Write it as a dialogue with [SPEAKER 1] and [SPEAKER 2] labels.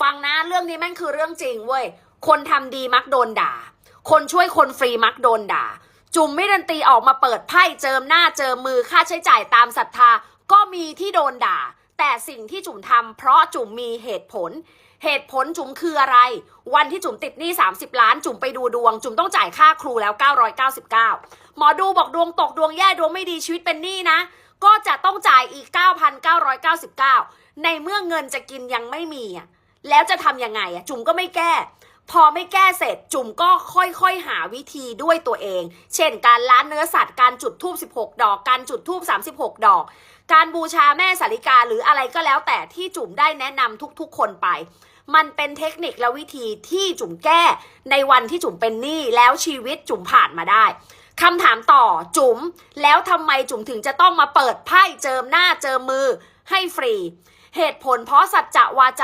[SPEAKER 1] ฟังนะเรื่องนี้แม่งคือเรื่องจริงเว้ย คนทำดีมักโดนด่า คนช่วยคนฟรีมักโดนด่า จุ๋มไม่ดันตีออกมาเปิดไพ่เจิมหน้าเจิมมือค่าใช้จ่ายตามศรัทธา ก็มีที่โดนด่า แต่สิ่งที่จุ๋มทำเพราะจุ๋มมีเหตุผล เหตุผลจุ๋มคืออะไร วันที่จุ๋มติดหนี้ 30 ล้าน จุ๋มไปดูดวง จุ๋มต้องจ่ายค่าครูแล้ว 999 หมอดูบอกดวงตกดวงแย่ดวงไม่ดีชีวิตเป็นหนี้นะ ก็จะต้องจ่ายอีก 9,999 ในเมื่อเงินจะกินยังไม่มีอะ แล้วจะทำยังไงอะจุ๋มก็ไม่แก้ พอไม่แก้เสร็จจุ๋มก็ค่อยๆหาวิธีด้วยตัวเอง เช่น การล้านเนื้อสัตว์การจุดธูป16 ดอก การจุดธูป36 ดอก การบูชาแม่สาริกาหรืออะไรก็แล้วแต่ที่จุ๋มได้แนะนำทุกๆ คนไป มันเป็นเทคนิคและวิธีที่จุ๋มแก้ในวันที่จุ๋มเป็นหนี้แล้วชีวิตจุ๋มผ่านมาได้คำถามต่อจุ๋มแล้วทำไมจุ๋มถึงจะต้องมาเปิดไพ่เจิมหน้าเจิมมือให้ฟรี เหตุผลเพราะสัจจะวาจา